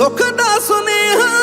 ਸੁਖ ਦਾ ਸੁਨੇਹਾ